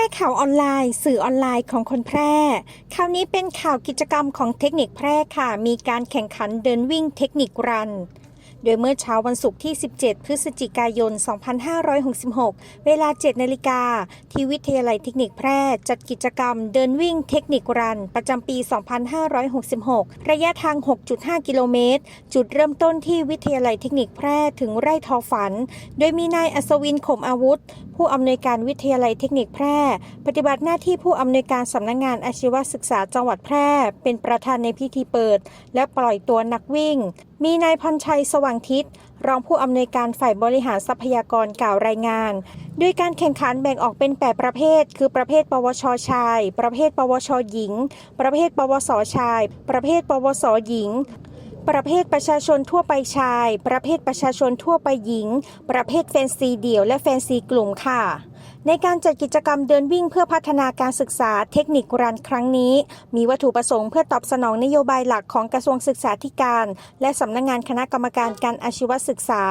ร่ข่าวออนไลน์ สื่อออนไลน์ของคนแพร่ คราวนี้เป็นข่าวกิจกรรมของเทคนิคแพร่ค่ะ มีการแข่งขันเดินวิ่งเทคนิครัน โดยเมื่อเช้าวันศุกร์ที่ 17 พฤศจิกายน 2566 เวลา 7 นาฬิกา ที่วิทยาลัยเทคนิคแพร่จัดกิจกรรมเดินวิ่งเทคนิครัน ประจำปี 2566 ระยะทาง 6.5 กิโลเมตร จุดเริ่มต้นที่วิทยาลัยเทคนิคแพร่ถึงไร่ทอฝัน โดยมีนายอัศวินข่มอาวุธ ผู้อำนวยการวิทยาลัยเทคนิคแพร่ ปฏิบัติหน้าที่ผู้อำนวยการสำนักงงานอาชีวศึกษาจังหวัดแพร่ เป็นประธานในพิธีเปิด และปล่อยตัวนักวิ่ง มีนายพรชัยสว่างทิศ รองผู้อำนวยการฝ่ายบริหารทรัพยากรกล่าวรายงาน ด้วยการแข่งขันแบ่งออกเป็น 8 ประเภท คือประเภท ปวชชาย ประเภท ปวชหญิง ประเภท ปวสชาย ประเภท ปวสหญิงประเภทประชาชนทั่วไปชาย ประเภทประชาชนทั่วไปหญิง ประเภทแฟนซีเดี่ยวและแฟนซีกลุ่มค่ะ ในการจัดกิจกรรมเดินวิ่งเพื่อพัฒนาการศึกษาเทคนิครันครั้งนี้ มีวัตถุประสงค์เพื่อตอบสนองนโยบายหลักของกระทรวงศึกษาธิการ และสำนักงานคณะกรรมการการอาชีวศึกษา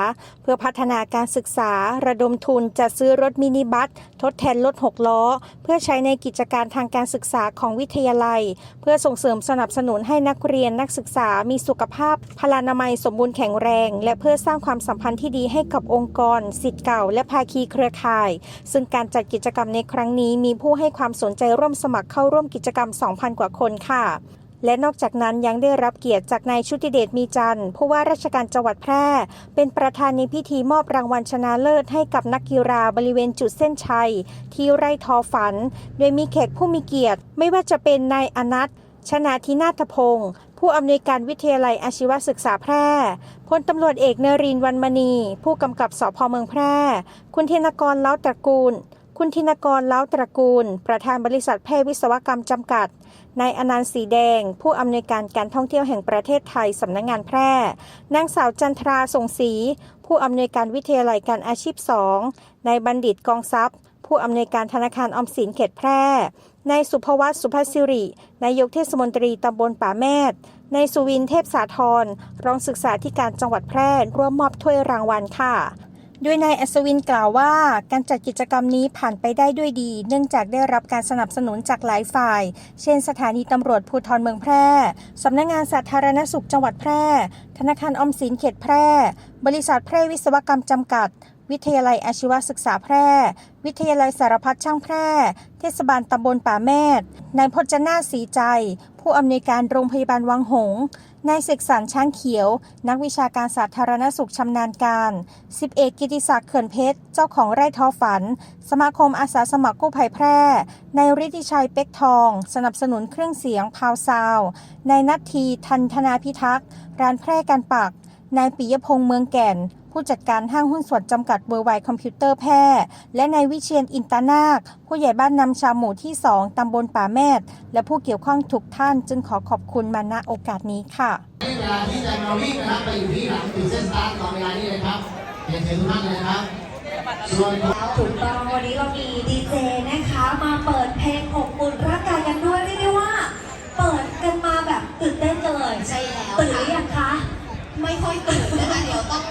เพื่อพัฒนาการศึกษา ระดมทุนจัดซื้อรถมินิบัส ทดแทนรถหกล้อ เพื่อใช้ในกิจการทางการศึกษาของวิทยาลัย เพื่อส่งเสริมสนับสนุนให้นักเรียนนักศึกษามีสุขภาพ พลานามัยสมบูรณ์แข็งแรง และเพื่อสร้างความสัมพันธ์ที่ดีให้กับองค์กรสิทธิ์เก่า และภาคีเครือข่าย ซึ่งการการจัดกิจกรรมในครั้งนี้มีผู้ให้ความสนใจร่วมสมัครเข้าร่วมกิจกรรม 2,000 กว่าคนค่ะ และนอกจากนั้นยังได้รับเกียรติจากนายชุติเดชมีจันทร์ผู้ว่าราชการจังหวัดแพร่ เป็นประธานในพิธีมอบรางวัลชนะเลิศให้กับนักกีฬาบริเวณจุดเส้นชัย ที่ไร่ทอฝัน โดยมีแขกผู้มีเกียรติ ไม่ว่าจะเป็นนายอนัท ชนาธินาถพงศ์ผู้อำนวยการวิทยาลัยอาชีวศึกษาแพร่พลตำรวจเอกเนรินวันมณี ผู้กำกับสพเมืองแพร่ คุณเทนกรเล้าตระกูล คุณธินกรเล้าตระกูล ประธานบริษัทแพทย์วิศวกรรมจำกัดนายอนันต์สีแดง ผู้อำนวยการการท่องเที่ยวแห่งประเทศไทยสำนักงงานแพร่ นางสาวจันทราสงศรีผู้อำนวยการวิทยาลัยการอาชีพ2นายบัณฑิตกองทรัพย์ ผู้อำนวยการธนาคารออมสินเขตแพร่ นายสุภวัตสุภาสิริ นายกเทศมนตรีตำบลป่าแมดนายสุวินเทพสาธรรองศึกษาธิการจังหวัดแพร่ร่วมมอบถ้วยรางวัลค่ะโดยนายอัศวินกล่าวว่าการจัดกิจกรรมนี้ผ่านไปได้ด้วยดี เนื่องจากได้รับการสนับสนุนจากหลายฝ่าย เช่น สถานีตำรวจภูธรเมืองแพร่ สำนักงานสาธารณสุขจังหวัดแพร่ ธนาคารอมสินเขตแพร่ บริษัทแพร่วิศวกรรมจำกัด วิทยาลัยอาชีวศึกษาแพร่ วิทยาลัยสารพัดช่างแพร่ เทศบาลตำบลป่าแมดนายพจนาศรีใจ ผู้อำนวยการโรงพยาบาลวังหงนายเสกสรรช้างเขียว นักวิชาการสาธารณสุขชำนาญการสิบเอกกิติศักดิ์เขื่อนเพชร เจ้าของไร่ทอฝัน สมาคมอาสาสมัครกู้ภัยแพร่ นายฤทธิชัยเป็กทอง สนับสนุนเครื่องเสียงพาวซาวนายนัททีทันธนาพิทักษ์ ร้านแพร่กันปัก นายปิยพงษ์เมืองแก่น ผู้จัดการห้างหุ้นส่วนจำกัดเบอร์ไวคอมพิวเตอร์แพร่ และนายวิเชียนอินตานาค ผู้ใหญ่บ้านนำชาวหมู่ที่ 2 ตำบลป่าแมดและผู้เกี่ยวข้องทุกท่านจึงขอขอบคุณมาณโอกาสนี้ค่ะเวลาที่จะมาวิ่งนะครับไปอยู่ที่หลังจุดเส้นสตาร์ทรอเวลานี้เลยครับเรียนเชิญทุกท่านเลยนะครับส่วนถูกต้องวันนี้เรามีดีเจนะคะ มาเปิดเพลงขอบอุ่นร่างกายกันด้วยเรียกได้ว่า เปิดกันมาแบบตื่นเต้นกันเลยใช่แล้วตื่นหรือยังคะ ไม่ค่อยตื่นนะคะเดี๋ยวต้อง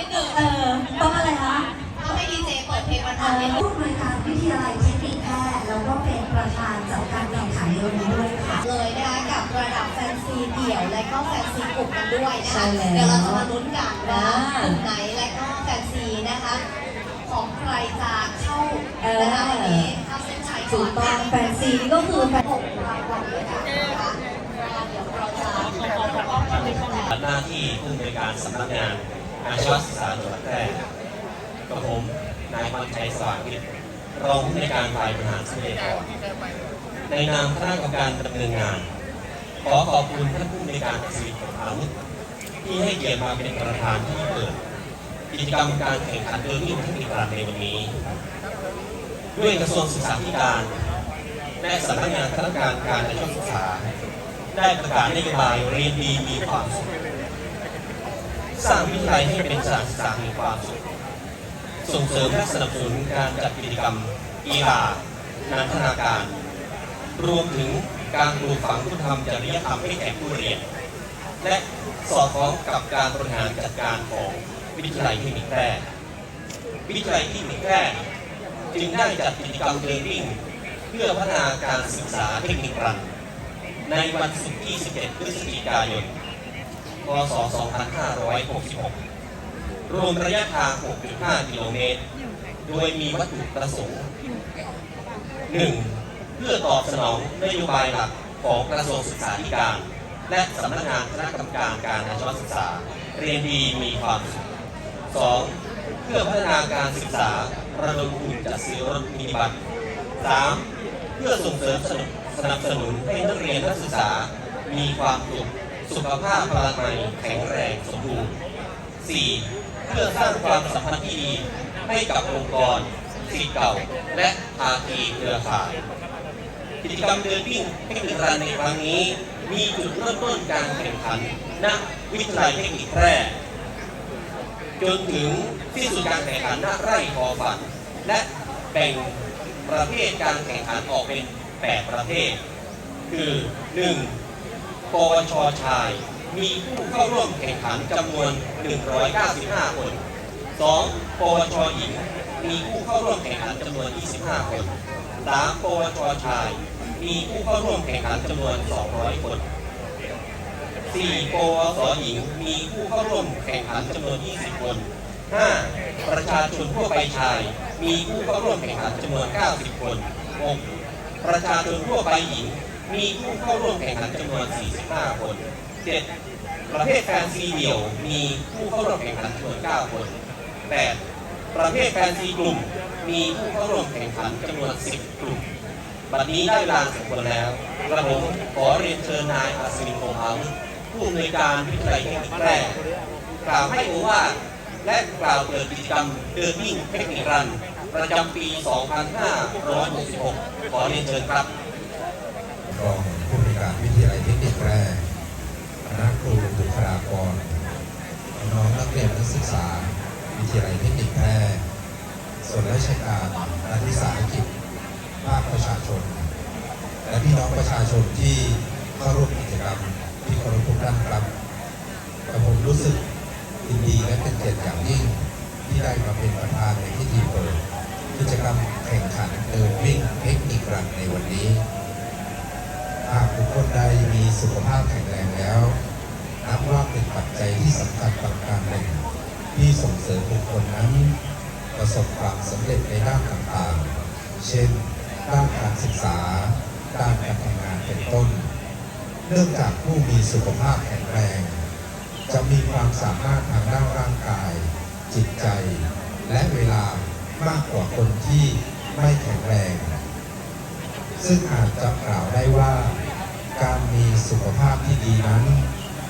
นิดหนึ่งเออต้องอะไรคะต้องให้ดีเจเปิดเพลงมันเอ่ทำอนิดหนึ่งผู้บริการวิทยาลัยเทคนิคแพทย์แล้วก็เป็นประธานจัดการแข่งขันในวันนี้ด้วยค่ะเลยนะคะกับระดับแฟนซีเดี่ยวและก็แฟนซีกลุ่มกันด้วยนะใช่คะแล้วเดี๋ยวเราจะมาลุ้นกันว่าอ่ากลุ่มไหนและก็แฟนซีนะคะ ของใครจะเข้าเออนะคะวันนี้เข้าเส้นชัยก่ถูอกนต้องแฟนซีก็คือแฟนหกรางวัลด้วยกันนะคะเดี๋ยวเราจะหน้าที่ผู้อำนวยการสำนักงาน อาชีวศึกษาจังหวัดแพร่กับผมนายวันชัยสว่างกิจรองผู้อำนการฝ่ายบริหารทรัพยากรในนามคณะกรรมการดำเนินงาน ขอขอบคุณท่านผู้อำนการสิริผลอาวุธที่ให้เกียรติมาเป็นประธานที่เปิดกิจกรรมการแข่งขันเดินวิ่งเทคนิคการในวันนี้ ด้วยกระทรวงศึกษาธิการและสำนักงานคณะกรรมการการอาชีวศึกษา ได้ประกาศนโยบายเรียนดีมีความสุข สร้างวิทยาลัยให้เป็นสถานศึกษาแห่งความสุข ส่งเสริมและสนับสนุนการจัดกิจกรรมกีฬานันทนาการ รวมถึงการปลูกฝังคุณธรรมจริยธรรมให้แก่ผู้เรียน และสอดคล้องกับการบริหารจัดการของวิทยาลัยเทคนิคแพร่วิทยาลัยเทคนิคแพร่จึงได้จัดกิจกรรมเดินวิ่งเพื่อพัฒนาการศึกษาเทคนิครันในวันศุกร์ที่ 17 พฤศจิกายน ศ 2566 รวมระยะทาง 6.5 กิโลเมตร โดยมีวัตถุประสงค์ 1. เพื่อตอบสนองนโยบายหลักของกระทรวงศึกษาธิการ และสำนักงานคณะกรรมการการอาชีวศึกษา เรียนดีมีความสุข 2. เพื่อพัฒนาการศึกษาระดมทุนจัดซื้อรถมินิบัส 3. เพื่อส่งเสริมสนับสนับสนุนให้นักเรียนนักศึกษามีความสุข สุขภาพพลามัยแข็งแรงสมบูรณ์ 4. เพื่อสร้างความสัมพันธ์ที่ดีให้กับองค์กรสิทธิ์เก่า และภาคีเครือข่าย กิจกรรมเดินวิ่งเทคนิครันในครั้งนี้ มีจุดเริ่มต้นการแข่งขันณวิทยาลัยเทคนิคแพร่จนถึงที่สุดการแข่งขันณไร่พอฝัน และแบ่งประเภทการแข่งขันออกเป็น 8 ประเภท คือ 1. ปวชชาย มีผู้เข้าร่วมแข่งขันจำนวน 195 คน 2. ปวชหญิง มีผู้เข้าร่วมแข่งขันจำนวน 25 คน 3. ปวชชาย มีผู้เข้าร่วมแข่งขันจำนวน 200 คน 4. ปวสหญิง มีผู้เข้าร่วมแข่งขันจำนวน 20 คน 5. ประชาชนทั่วไปชาย มีผู้เข้าร่วมแข่งขันจำนวน 90 คน 6. ประชาชนทั่วไปหญิง มีผู้เข้าร่วมแข่งขันจำนวน 45 คน 7. ประเภทแฟนซีเดี่ยว มีผู้เข้าร่วมแข่งขันจำนวน 9 คน 8. ประเภทแฟนซีกลุ่ม มีผู้เข้าร่วมแข่งขันจำนวน 10 กลุ่ม บัดนี้ได้เวลาสมควรแล้ว กระผมขอเรียนเชิญนายอัศวินโคงอาวุธผู้อำนวยการวิทยาลัยเทคนิคแพร่กล่าวให้โอวาทและกล่าวเปิดกิจกรรมเดินวิ่งเทคนิครัน ประจำปี 2566 ขอเรียนเชิญครับ รองผู้บริการวิทยาลัยเทคนิคแร่คณะครูบุคลากรน้องนักเรียนนักศึกษา วิทยาลัยเทคนิคแพร่ส่วนราชการรัฐวิสาหกิจภาคประชาชน และพี่น้องประชาชนที่เข้าร่วมกิจกรรมที่เคารพทุกท่านครับกระผมรู้สึกยินดีและเป็นเกียรติอย่างยิ่งที่ได้มาเป็นประธานในพิธีเปิดกิจกรรมแข่งขันเดินวิ่งเทคนิครันในวันนี้ หากบุคคลใดมีสุขภาพแข็งแรงแล้วนับว่าเป็นปัจจัยที่สำคัญประการหนึ่งที่ส่งเสริมบุคคลนั้น ประสบความสำเร็จในด้านต่างๆ เช่น ด้านการศึกษา ด้านการทำงานเป็นต้น เนื่องจากผู้มีสุขภาพแข็งแรง จะมีความสามารถทางด้านร่างกาย จิตใจ และเวลามากกว่าคนที่ไม่แข็งแรง ซึ่งอาจจะกล่าวได้ว่า การมีสุขภาพที่ดีนั้น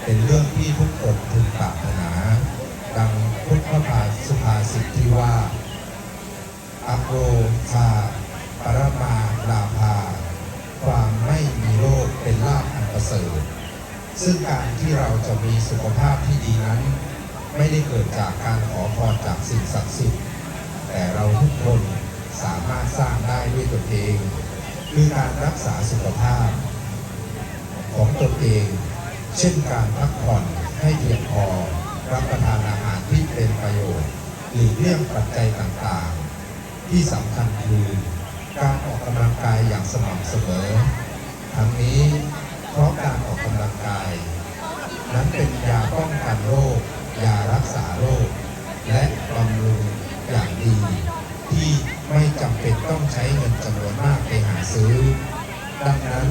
เป็นเรื่องที่ทุกคนพึงปรารถนา ดังพุทธภาสุภาษิตที่ว่าอัโรชาปรมาลาภา ความไม่มีโรคเป็นลาภอันประเสริฐ ซึ่งการที่เราจะมีสุขภาพที่ดีนั้น ไม่ได้เกิดจากการขอพรจากสิ่งศักดิ์สิทธิ์ แต่เราทุกคนสามารถสร้างได้ด้วยตนเอง คือการรักษาสุขภาพ ของตนเอง เช่นการพักผ่อนให้เพียงพอ รับประทานอาหารที่เป็นประโยชน์หลีกเลี่ยงปัจจัยต่างๆ ที่สำคัญคือการออกกำลังกายอย่างสม่ำเสมอ ทั้งนี้เพราะการออกกำลังกาย นั้นเป็นยาป้องกันโรค ยารักษาโรค และบำรุงอย่างดี ที่ไม่จำเป็นต้องใช้เงินจำนวนมากไปหาซื้อ ดังนั้น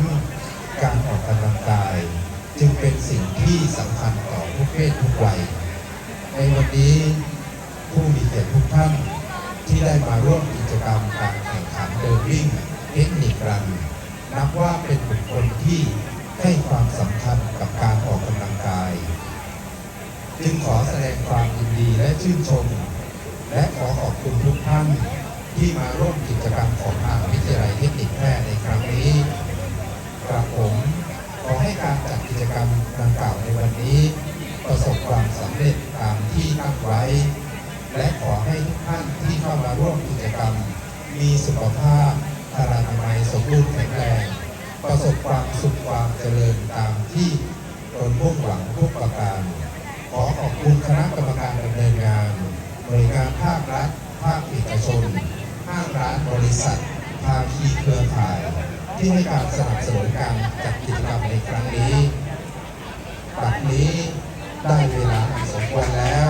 จึงเป็นสิ่งที่สำคัญต่อทุกเพศทุกวัย ในวันนี้ผู้มีเกียรติทุกท่านที่ได้มาร่วมกิจกรรมการแข่งขันเดินวิ่งเทคนิครันนับว่าเป็นบุคคลที่ให้ความสำคัญกับการออกกำลังกาย จึงขอแสดงความยินดีและชื่นชม และขอขอบคุณทุกท่านที่มาร่วมกิจกรรมของ ไว้ และขอให้ทุกท่านที่เข้ามาร่วมกิจกรรม มีสุขภาพพลานามยสมบูรณ์แข็งแรงประสบความสุขความเจริญตามที่ตนมุ่งหวังทุกประการ ขอขอบคุณคณะกรรมการดำเนินงานหน่วยงานภาครัฐ ภาคเอกชนห้างร้านบริษัท ภาคีเครือข่าย ที่ให้การสนับสนุนการจัดกิจกรรมในครั้งนี้ บัดนี้ได้เวลาสมควรแล้ว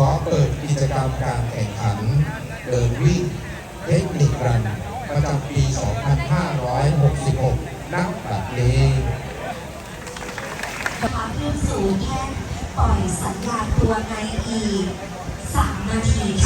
ขอเปิดกิจกรรมการแข่งขันเดินวิ่งเทคนิครันประจำปี 2566 นักบัตรดนี้มาขึ้นสู่แท่นปล่อยสัญญาตัวในอีก 3 นาทีค่ะ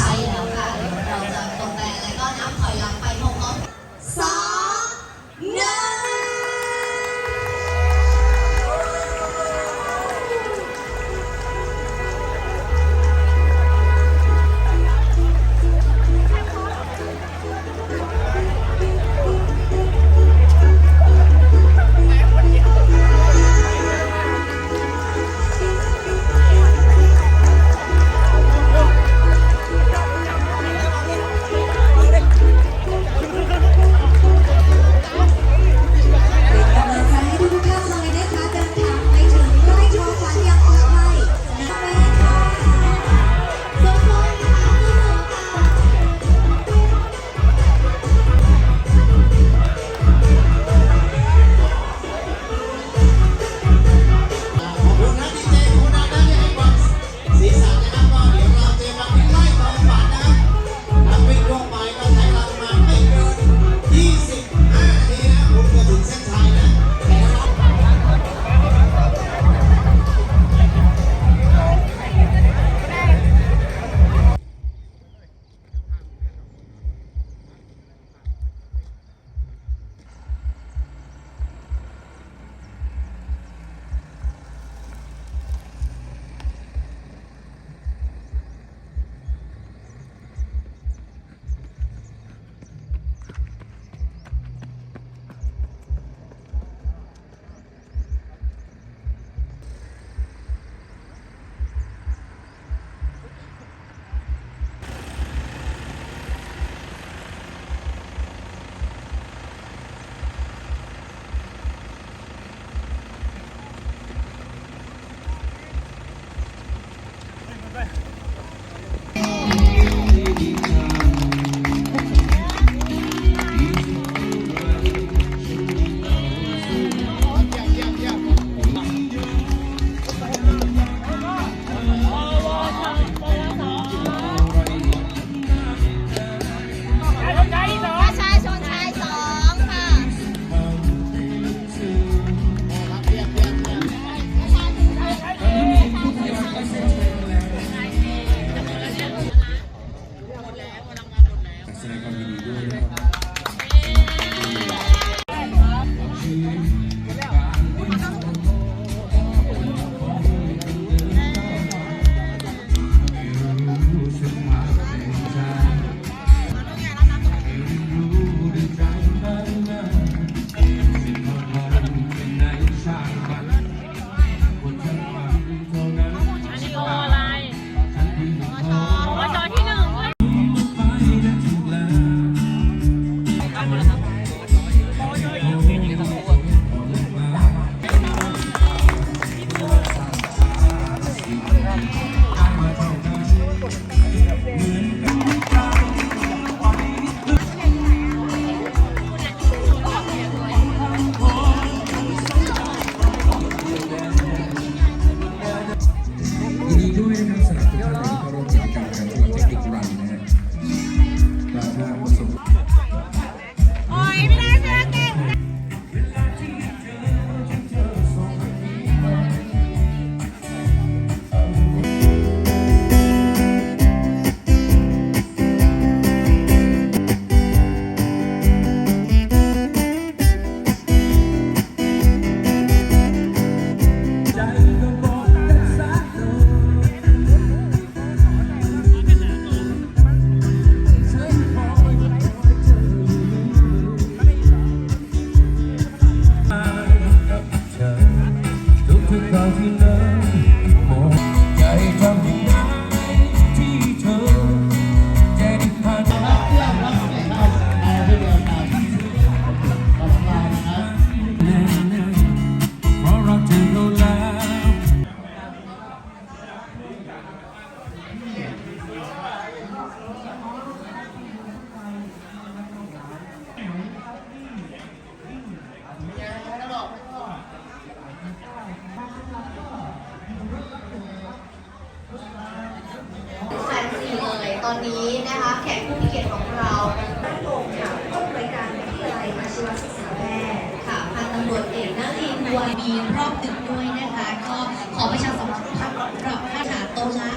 ขอประชาสัมพันธ์ราคาถาโตละ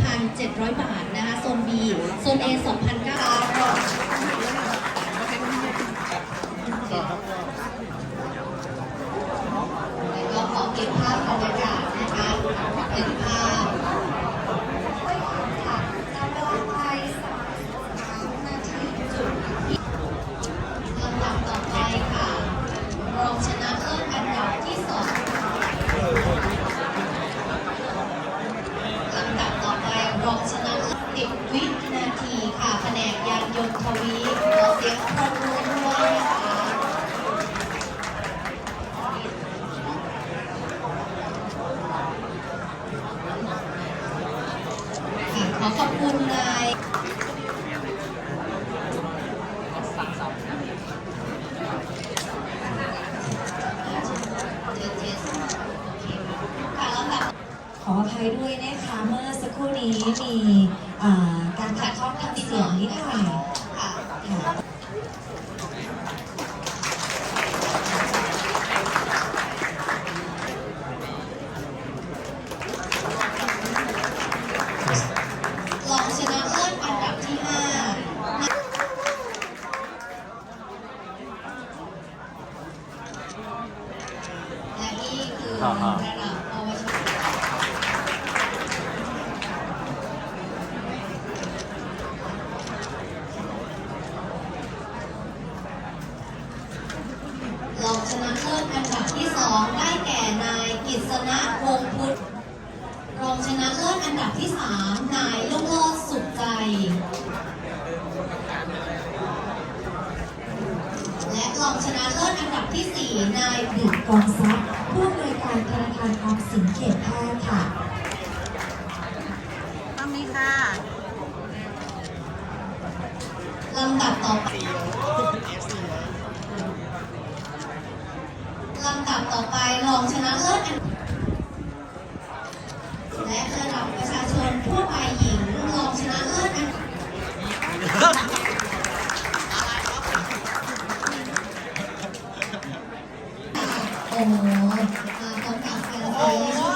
2,700 บาทนะคะ โซน B โซน A ขอขอบคุณนายขออภัยด้วยนะคะ เมื่อสักครู่นี้มีการขาดข้องทางเสียงนิดหน่อย ชนะเลิศอันดับที่ 2 ได้แก่นายกิษณะวงพุทธรองชนะเลิศอันดับที่ 3 นายลุงโลดสุขใจ และรองชนะเลิศอันดับที่ 4 นายบุตรกองทรัพย์ผู้บริการธนาคารออมสินเขตแพร่ค่ะ โหต้องกลับไปแล้ว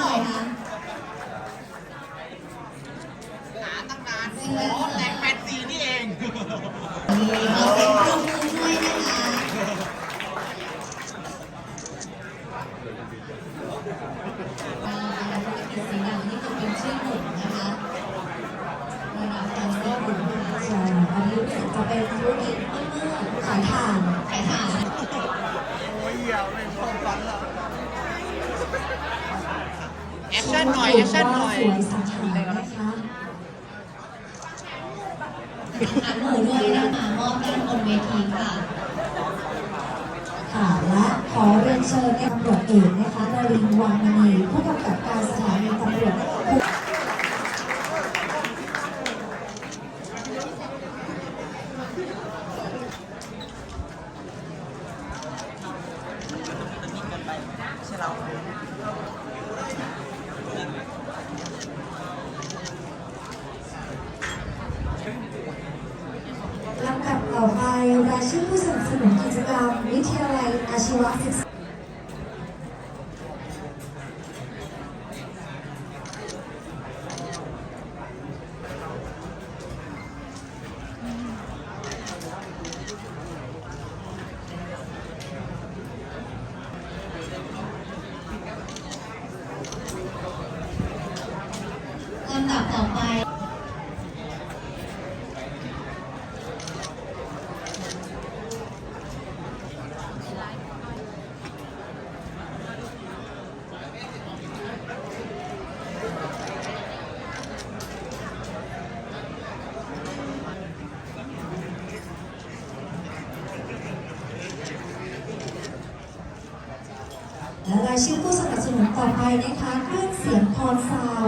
ายชื่อผู้สนับสนุนต่อไปนะคะเครื่องเสียงพรซาว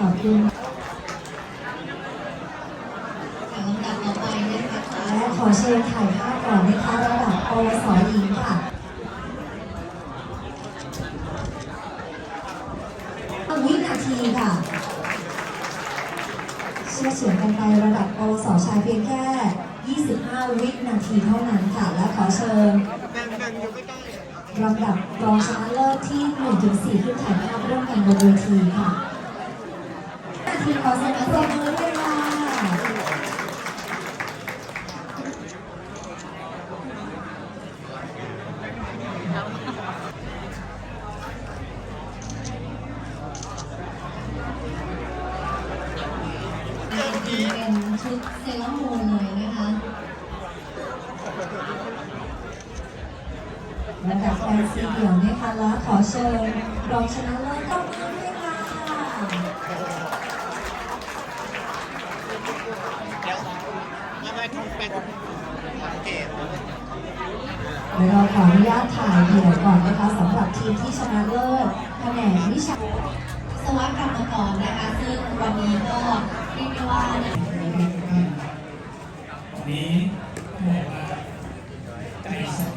ขอบคุณลำดับต่อไปนะคะขอเชิญถ่ายภาพก่อนนะคะระดับปวสหญิง เป็นชุดเซรามเลยนะคะลำดับแปดสีเดี่ยวนะคะแล้วขอเชิญรองชนะเลิศต้อมาด้วยค่ะเดี๋ยวเราขออนุญาตถ่ายเดี่ยวก่อนนะคะสำหรับทีมที่ชนะเลิศแผนกวิชา ศวกรรมกรนะคะ ซึ่งวันนี้ก็เรียกว่านี้บอกว่าใจสั่น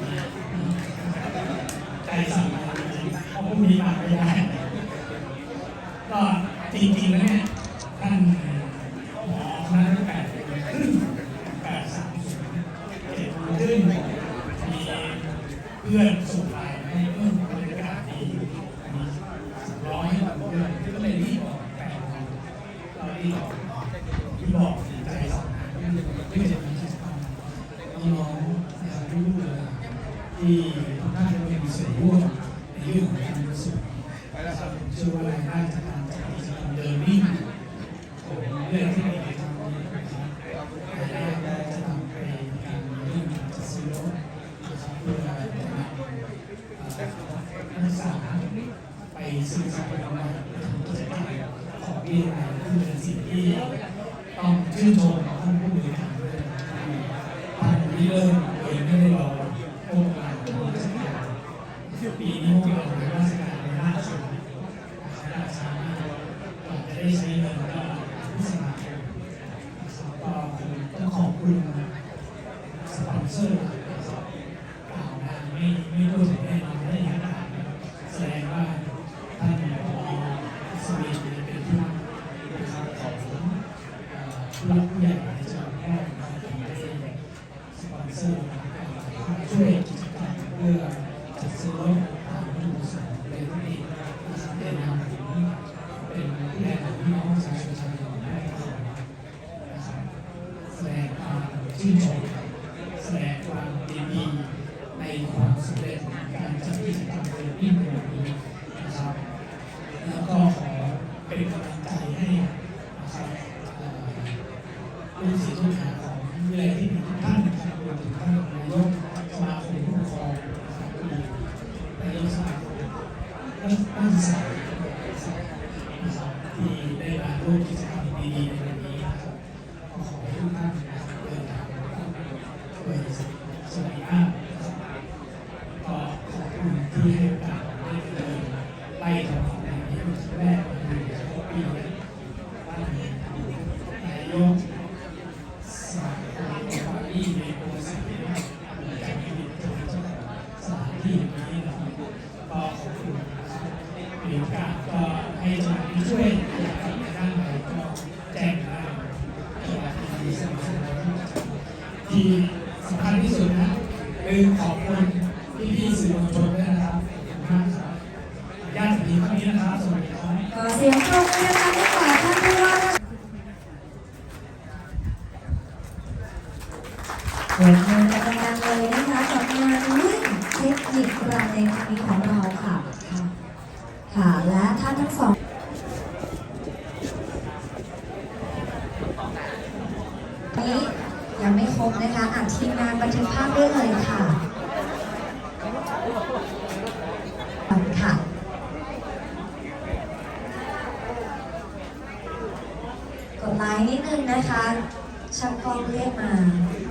ใจสั่นเขาพูดมีปากไม่ได้ก็จริงๆแล้วเนี่ยท่านหมอคณะแปดแปดสามเจ็ดดื้อมีเพื่อนสุข ทีสำคัญที่สุดนะหนึ่งขอบคุณ